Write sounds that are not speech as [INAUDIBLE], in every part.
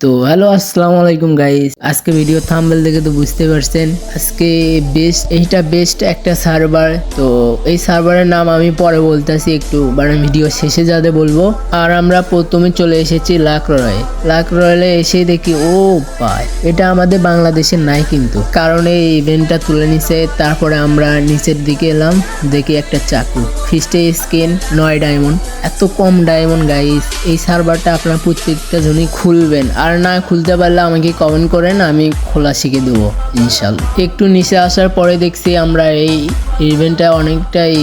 তো হ্যালো, আসসালামু আলাইকুম গাইস আজকে ভিডিও থাম্বেল দেখে তো বুঝতে পারছেন, আজকে বেস্ট এইটা বেস্ট একটা সার্ভার তো এই সার্ভারের নাম আমি পরে বলতেছি একটু মানে ভিডিও শেষে যাতে বলব। আর আমরা প্রথমে চলে এসেছি লাক রয়ে লাক রয়েলে এসে দেখি, ও পায় এটা আমাদের বাংলাদেশের নাই কিন্তু। কারণ এই ইভেন্টটা তুলে নিছে, তারপরে আমরা নিচের দিকে এলাম, দেখি একটা চাকু। ফিস্টে স্কিন নয় ডায়মন্ড এত কম ডায়মন্ড গাইস এই সার্ভারটা আপনার প্রত্যেকটা জনই খুলবেন। আর না খুলতে পারলে আমাকে কমেন্ট করেন, আমি খোলা শিখে দেবো, ইনশাল্লাহ। একটু নিচে আসার পরে দেখছি আমরা এই ইভেন্টটা অনেকটাই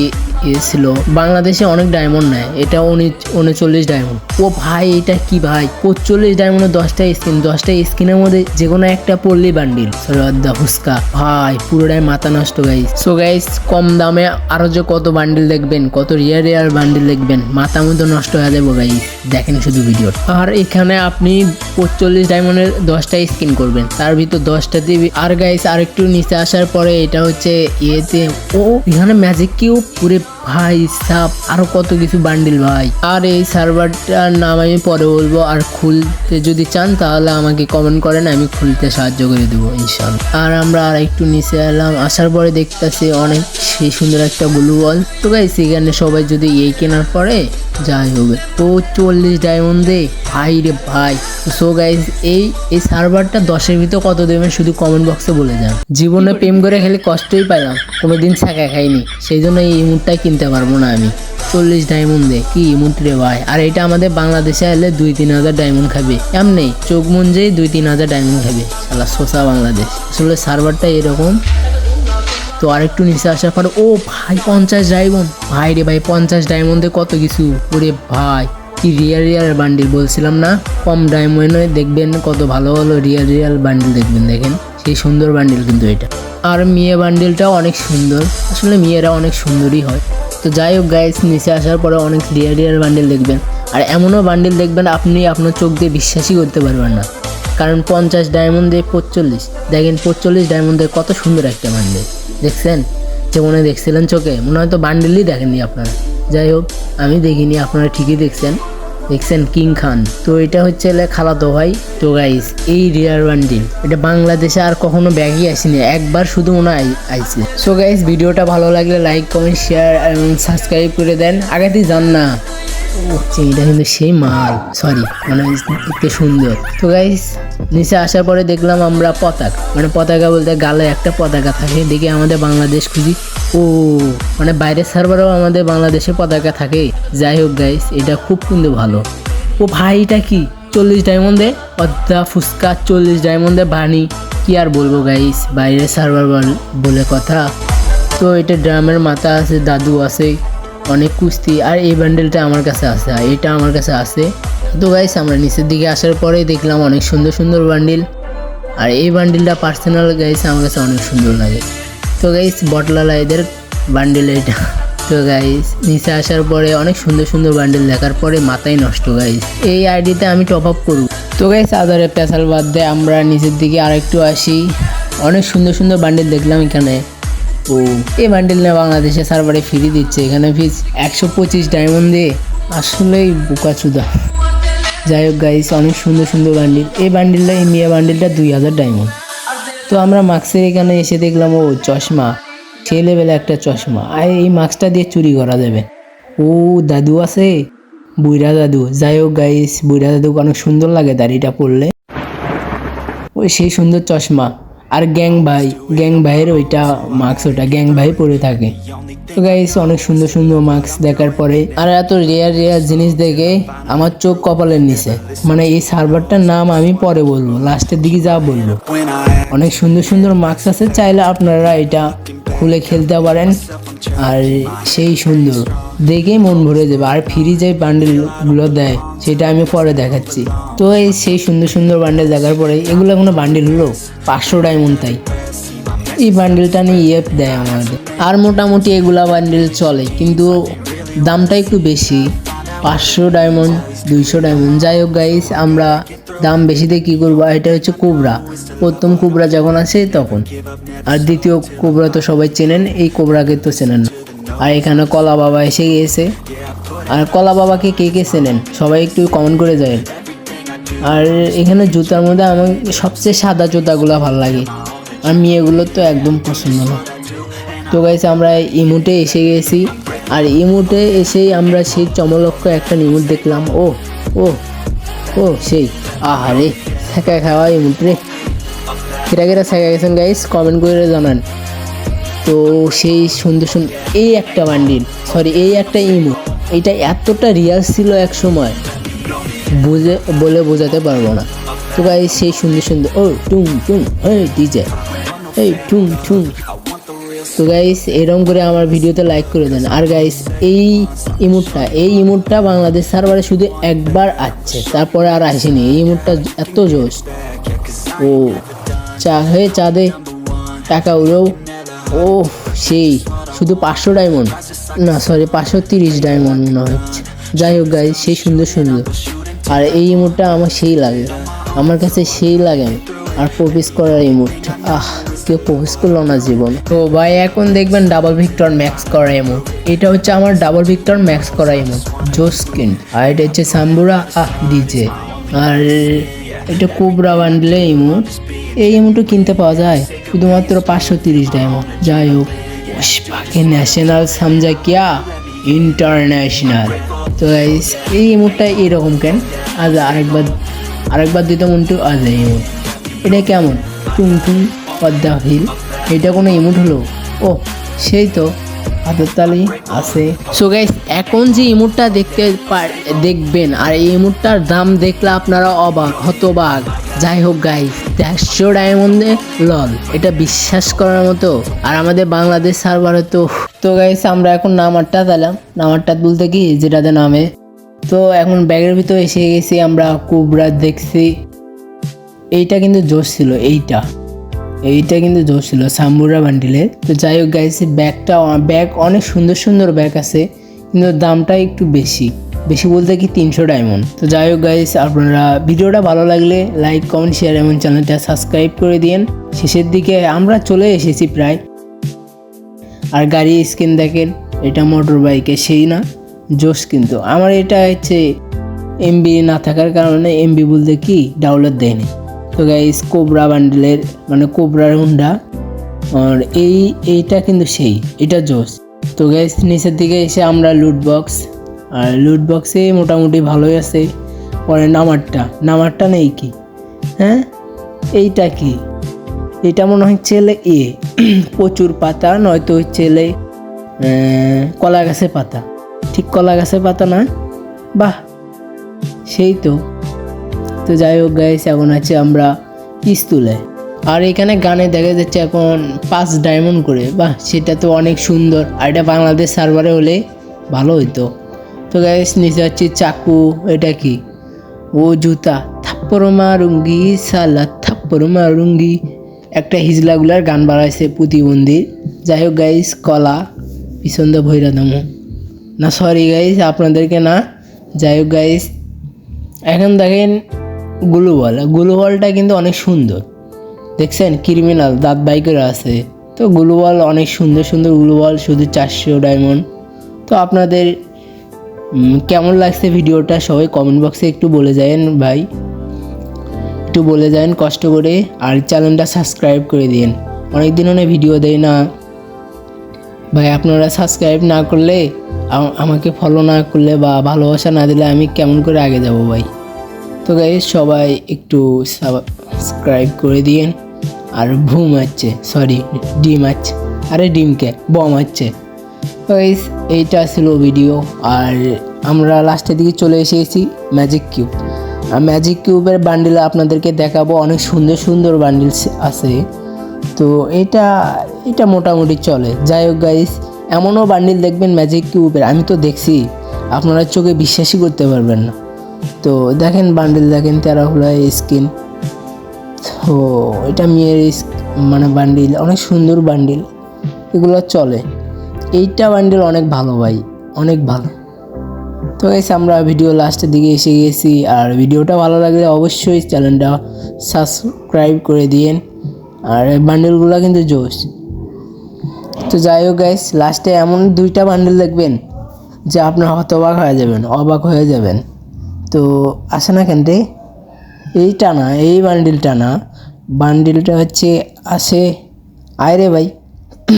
ইয়ে ছিল। বাংলাদেশে অনেক ডায়মন্ড নেয়। এটা উনি- উনচল্লিশ ডায়মন্ড ও ভাই, এটা কি ভাই? পঁচল্লিশ ডায়মন্ডে দশটা স্কিন দশটা স্কিনের মধ্যে যে কোনো একটা পড়লি বান্ডিল। সরদ্দা ফুসকা। ভাই, পুরোটাই মাথা নষ্ট গাইস সো গাইস কম দামে আরও যে কত বান্ডিল দেখবেন, কত রিয়ার রিয়ার বান্ডিল দেখবেন, মাথা মতো নষ্ট হয়ে যাব গাইস দেখেন শুধু ভিডিও আর এখানে আপনি পঁচল্লিশ ডায়মন্ডের দশটা স্কিন করবেন। তার ভিতর দশটা দিবি আর গাইস আর একটু নিচে আসার পরে এটা হচ্ছে ইয়েতে, ও, এখানে ম্যাজিক কিউ পুরে ভাই সাপ আরও কত কিছু বান্ডিল ভাই। আর এই সার্ভারটার নাম আমি পরে বলব, আর খুলতে যদি চান তাহলে আমাকে কমেন্ট করেন, আমি খুলতে সাহায্য করে দেবো ইনশাল আর আমরা আর একটু নিচে এলাম, আসার পরে দেখতেছি অনেক সেই সুন্দর একটা ব্লু বল তো গাই সেখানে সবাই যদি এই কেনার পরে যাই হবে। তো চল্লিশ ডায়মন্ডে ভাই রে ভাই। সো গাইজ এই এই সার্ভারটা দশের ভিতরে কত দেবেন শুধু কমেন্ট বক্সে বলে যান। জীবনে প্রেম করে খেলে কষ্টই পাইলাম, কোনোদিন ছাকা খাইনি। সেই জন্য এই ইমুটটাই কিনতে পারব না আমি। চল্লিশ ডায়মন্ড দে কি ইমুট রে ভাই। আর এটা আমাদের বাংলাদেশে এলে দুই তিন হাজার ডায়মন্ড খাবে। এমনি, চোখ মুঞ্জেই দুই তিন হাজার ডায়মন্ড খাবে। সালা সোসা বাংলাদেশ। আসলে সার্ভারটা এরকম। তো আরেকটু নিচে আসার পরে, ও ভাই পঞ্চাশ ডায়মন্ড ভাই রে ভাই, পঞ্চাশ ডায়মন্ডে কত কিছু? ওরে ভাই, কি রিয়াল রিয়াল বান্ডিল বলছিলাম না? কম ডায়মন্ডে দেখবেন কত ভালো ভালো রিয়াল রিয়াল বান্ডিল দেখবেন, দেখেন। সেই সুন্দর বান্ডিল কিন্তু এটা। আর মেয়ে বান্ডিলটাও অনেক সুন্দর। আসলে মেয়েরা অনেক সুন্দরই হয়। তো যাই হোক গাইস নিচে আসার পরে অনেক রিয়াল রিয়াল বান্ডিল দেখবেন। আর এমনও বান্ডিল দেখবেন, আপনি আপনার চোখ দিয়ে বিশ্বাসই করতে পারবেন না। কারণ পঞ্চাশ ডায়মন্ড পঁচল্লিশ। দেখেন পঁচল্লিশ ডায়মন্ড কত সুন্দর একটা বান্ডিল দেখছেন? যে মনে দেখছিলেন চোখে, মনে হয় তো বান্ডিলই দেখেননি আপনারা। যাই হোক, আমি দেখিনি, আপনারা ঠিকই দেখছেন। দেখছেন কিং খান। তো এটা হচ্ছে খালাতো ভাই, তো গাইস এই রিয়ার বান্ডিল। এটা বাংলাদেশে আর কখনো ব্যাগই আসেনি, একবার শুধু মনে আই- আইছে। সো গাইস ভিডিওটা ভালো লাগলে লাইক কমেন্ট শেয়ার এবং সাবস্ক্রাইব করে দেন। আগেতেই যান না। চিংড়িটা কিন্তু সেই মাল। সরি মানে দেখতে সুন্দর। তো গাইস নিচে আসার পরে দেখলাম আমরা পতাকা। মানে পতাকা বলতে গালে একটা পতাকা থাকে, দেখি আমাদের বাংলাদেশ খুঁজি ও মানে বাইরের সার্ভারেও আমাদের বাংলাদেশে পতাকা থাকে। যাই হোক গাইস এটা খুব কিন্তু ভালো। ও ভাই, এটা কি? চল্লিশ ডায়মন্ডে পদ্মা ফুচকা চল্লিশ ডায়মন্ডে বানি কি আর বলব গাইস বাইরের সার্ভার বলে কথা। তো এটা ড্রামের মাথা আছে, দাদু আছে। অনেক কুস্তি, আর এই ব্যান্ডেলটা আমার কাছে আছে, আর এটা আমার কাছে আছে। তো গাইস আমরা নিচের দিকে আসার পরে দেখলাম অনেক সুন্দর সুন্দর বান্ডিল আর এই বান্ডিলটা পার্সোনাল গাইস আমার কাছে অনেক সুন্দর লাগে। তো গাইস বটলালা এদের বান্ডিল এটা। তো গাইস নিচে আসার পরে অনেক সুন্দর সুন্দর বান্ডিল দেখার পরে মাথায় নষ্ট গাইস এই আইডিতে আমি টপ আপ করব। তো গাইস আদারে পেশাল বাদ দিয়ে আমরা নিচের দিকে আরেকটু আসি। অনেক সুন্দর সুন্দর বান্ডিল দেখলাম এখানে। ও। এই বান্ডিল না বাংলাদেশে সার্ভারে ফ্রি দিচ্ছে, এখানে ফিস একশো পঁচিশ ডায়মন্ড দিয়ে। আসলেই বোকাচুদা। যাই হোক গাইস অনেক সুন্দর সুন্দর বান্ডিল এই বান্ডিলটা মিয়া বান্ডিলটা দুই হাজার ডায়মন্ড তো আমরা মাস্কের এখানে এসে দেখলাম, ও চশমা। লেভেলে একটা চশমা। আর এই মাস্কটা দিয়ে চুরি করা যাবে। ও দাদু আছে বুইরা দাদু। যাই হোক গাইস বুইরা দাদু অনেক সুন্দর লাগে দাড়িটা পরলে। ওই সেই সুন্দর চশমা। আর গ্যাং ভাই, গ্যাং ভাইয়ের ওইটা মাস্ক ওটা গ্যাং ভাই পরে থাকে। তো গাইস অনেক সুন্দর সুন্দর মাস্ক দেখার পরে, আর এত রেয়ার রেয়ার জিনিস দেখে আমার চোখ কপালের নিচে। মানে এই সার্ভারটার নাম আমি পরে বলব লাস্টের দিকে যা বলব। অনেক সুন্দর সুন্দর মাস্ক আছে, চাইলে আপনারা এটা খুলে খেলতে পারেন। আর সেই সুন্দর। দেখেই মন ভরে যাবে। আর ফ্রি যে বান্ডেলগুলো দেয়, সেটা আমি পরে দেখাচ্ছি। তো এই সেই সুন্দর সুন্দর বান্ডেল দেখার পরে, এগুলো কোনো বান্ডেল হলো? পাঁচশো ডায়মন্ড তাই। এই বান্ডেলটা নিয়ে ইয়েপ দেয় আমাদের। আর মোটামুটি এগুলা বান্ডেল চলে, কিন্তু দামটা একটু বেশি। পাঁচশো ডায়মন্ড দুইশো ডায়মন্ড যাই হোক গাইস আমরা দাম বেশিতে কী করব? এটা হচ্ছে কোবরা। প্রথম কোবরা যখন আসে, তখন। আর দ্বিতীয় কোবরা তো সবাই চেনেন, এই কোবরাকে তো চেনেন না। আর এখানে কলা বাবা এসে গিয়েছে। আর কলা বাবাকে কে কে চেনেন? সবাই একটু কমেন্ট করে যায় আর এখানে জুতার মধ্যে আমার সবচেয়ে সাদা জুতাগুলো ভালো লাগে। আর মেয়েগুলোর তো একদম পছন্দ না। তো গাইছে আমরা ইমুটে এসে গেছি। আর ইমুটে এসেই আমরা সেই চমলক্ষ একটা ইমুট দেখলাম। ও ও ও, সেই, আহারে শেখা খাওয়া ইমুট রে কেটা কেটা শেখা গেছেন গাইস কমেন্ট করে জানান। তো সেই সুন্দর সুন্দর এই একটা বান্ডিল সরি এই একটা ইমো, এটা এতটা রিয়াল ছিল এক সময়, বুঝে, বলে বোঝাতে পারব না। তো গাই সেই সুন্দর সুন্দর ও, টুং টুং এই ডিজে এই টুং টুং। তো গাইস এরকম করে আমার ভিডিওতে লাইক করে দেন। আর গাইস এই ইমোটটা এই ইমোটটা বাংলাদেশ সার্ভারে শুধু একবার আসছে তারপরে আর আসেনি। এই ইমোটটা এত জোশ। ও, চা হয়ে চা দে টাকা উড়েও। ও, সেই, শুধু পাঁচশো ডায়মন্ড না সরি পাঁচশো তিরিশ ডায়মন্ড মনে হচ্ছে। যাই হোক গাই সেই সুন্দর সুন্দর। আর এই ইমোটটা আমার সেই লাগে। আমার কাছে সেই লাগে। আর প্রবেশ করার ইমোট। আহ। কেউ প্রবেশ করল না জীবন। তো ভাই, এখন দেখবেন ডাবল ভিক্টর ম্যাক্স করা ইমোট এটা হচ্ছে আমার ডাবল ভিক্টর ম্যাক্স করা ইমোট জোস স্কিন আর এটা হচ্ছে সাম্বুরা আহ ডিজে আর এটা কোবরা বান্ডলে ইমোট এই ইমোটও কিনতে পাওয়া যায় শুধুমাত্র পাঁচশো তিরিশ ডায়মন্ড যাই হোক পুষ্পাকে ন্যাশনাল সমঝা কিয়া ইন্টারন্যাশনাল তো এই ইমোটটা এরকম কেন? আজ আরেকবার আরেকবার দিতাম উল্টো আজ এই ইমোট এটা কেমন? টুম টুম পদ্মা হিল। এটা কোনো ইমোট হলো? ও সেই তো, হাতের তালি আছে। সো গাইস এখন যে ইমোটটা দেখতে দেখবেন, আর এই ইমোটটার দাম দেখলে আপনারা অবাক, হতবাক। যাই হোক গাইস দেড়শো ডায়মন্ডে লল, এটা বিশ্বাস করার মতো। আর আমাদের বাংলাদেশ সার্ভারে তো তো গাইস আমরা এখন নামারটা দিলাম নামারটা বলতে কি, যেটাতে নামে। তো এখন ব্যাগের ভিতর এসে গেছি, আমরা কুবরা দেখছি। এইটা কিন্তু জোশ ছিল, এইটা। এইটা কিন্তু জোশ ছিল, সাম্বুরা বান্ডিলের তো যাই হোক গাইস ব্যাগটা ব্যাগ অনেক সুন্দর সুন্দর ব্যাগ আছে, কিন্তু দামটা একটু বেশি। বেশি বলতে কি তিনশো ডায়মন্ড তো যাই হোক গাইস আপনারা ভিডিওটা ভালো লাগলে লাইক কমেন্ট শেয়ার এবং চ্যানেলটা সাবস্ক্রাইব করে দিন শেষের দিকে আমরা চলে এসেছি প্রায়। আর গাড়ি স্ক্রিন দেখেন, এটা মোটর বাইকে সেই না, জোশ কিন্তু। আমার এটা হচ্ছে এমবি না থাকার কারণে এমবি বলতে কি ডাউনলোড দেয়নি। তো গাইস কোবরা বান্ডেলের মানে কোবরার হুন্ডা আর এই, এইটা কিন্তু সেই, এটা জোস তো গাইস নিচের দিকে এসে আমরা লুট বক্স আর লুট বক্সে মোটামুটি ভালোই আছে। পরে নামারটা নামারটা নেই কি? হ্যাঁ? এইটা কি? এটা মনে হয় ছেলে এ। [CLEARS THROAT] প্রচুর পাতা, নয়তো ছেলে কলা গাছের পাতা। ঠিক কলা গাছের পাতা না? বাহ! সেই তো। তো যাই হোক গাইস এখন আছে আমরা পিস্তুলে। আর এখানে গানে দেখা যাচ্ছে এখন পাঁচ ডায়মন্ড করে। বাহ, সেটা তো অনেক সুন্দর। আর এটা বাংলাদেশ সার্ভারে হলে ভালো হইতো। তো গাইস নিচে হচ্ছে চাকু, এটা কি? ও জুতা। থাপ্পড় মারুঙ্গি সালা থাপ্পড় মারুঙ্গি। একটা হিজলাগুলার গান বাড়াইছে প্রতিবন্ধী। যাই হোক গাইস কলা, পিছন দিয়ে ভৈরা দামো না সরি গাইস আপনাদেরকে না। যাই হোক গাইস এখন দেখেন গুলু বল গুলু বলটা কিন্তু অনেক সুন্দর। দেখছেন ক্রিমিনাল দাঁত বাইকের আছে। তো গুলু বল অনেক সুন্দর সুন্দর গুলু বল শুধু চারশো ডায়মন্ড তো আপনাদের কেমন লাগছে ভিডিওটা সবাই কমেন্ট বক্সে একটু বলে যাবেন ভাই। একটু বলে যাবেন কষ্ট করে, আর চ্যানেলটা সাবস্ক্রাইব করে দিন। অনেক দিন অনেক ভিডিও দেয় না। ভাই, আপনারা সাবস্ক্রাইব না করলে আমাকে ফলো না করলে বা ভালোবাসা না দিলে আমি কেমন করে আগে যাব ভাই? তো গাই সবাই একটু সাবস্ক্রাইব করে দিয়েন। আর ভুম আছে সরি ডিম আছে আরে ডিমকে বম আছে তো গাইস এইটা ছিল ভিডিও আর আমরা লাস্টের দিকে চলে এসেছি ম্যাজিক কিউব আর ম্যাজিক কিউবের বান্ডিল আপনাদেরকে দেখাবো। অনেক সুন্দর সুন্দর বান্ডিলস আছে। তো এটা এটা মোটামুটি চলে। যাই হোক গাইস এমনও বান্ডিল দেখবেন ম্যাজিক কিউবের আমি তো দেখছি। আপনারা চোখে বিশ্বাসই করতে পারবেন না। তো দেখেন বান্ডিল দেখেন তেরা হলো স্কিন তো এটা মেয়ের মানে বান্ডিল অনেক সুন্দর বান্ডিল এগুলো চলে। এইটা বান্ডিল অনেক ভালো ভাই, অনেক ভালো। তো গাইস আমরা ভিডিও লাস্টের দিকে এসে গেছি। আর ভিডিওটা ভালো লাগলে অবশ্যই চ্যানেলটা সাবস্ক্রাইব করে দিয়েন। আর বান্ডেলগুলো কিন্তু জোশ। তো যাই হোক গাইস লাস্টে এমন দুইটা বান্ডেল দেখবেন, যে আপনার হতবাক হয়ে যাবেন, অবাক হয়ে যাবেন। তো আসে না কেন রে এইটা না এই বান্ডিলটা না বান্ডিলটা হচ্ছে, আসে, আয় রে ভাই।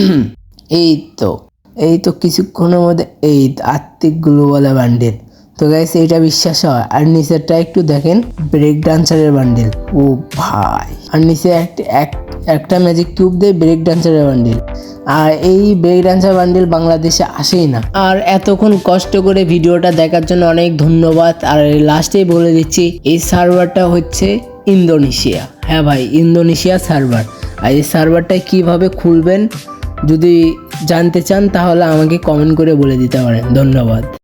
[CLEARS THROAT] এই তো এই তো কিছুক্ষণের মধ্যে, এই আত্মিকগুলো বলে বান্ডিল তো গাইস এইটা বিশ্বাস হয়। আর নিচেরটা একটু দেখেন ব্রেক ডান্সারের বান্ডিল ও ভাই। আর নিচে একটা এক- একটা ম্যাজিক কিউব দিয়ে ব্রেক ডান্সারের বান্ডিল আর এই ব্রেক ডান্সার বান্ডিল বাংলাদেশে আসেই না। আর এতক্ষণ কষ্ট করে ভিডিওটা দেখার জন্য অনেক ধন্যবাদ। আর লাস্টেই বলে দিচ্ছি, এই সার্ভারটা হচ্ছে ইন্দোনেশিয়া। হ্যাঁ ভাই, ইন্দোনেশিয়া সার্ভার আর এই সার্ভারটা কীভাবে খুলবেন, যদি জানতে চান, তাহলে আমাকে কমেন্ট করে বলে দিতে পারেন। ধন্যবাদ।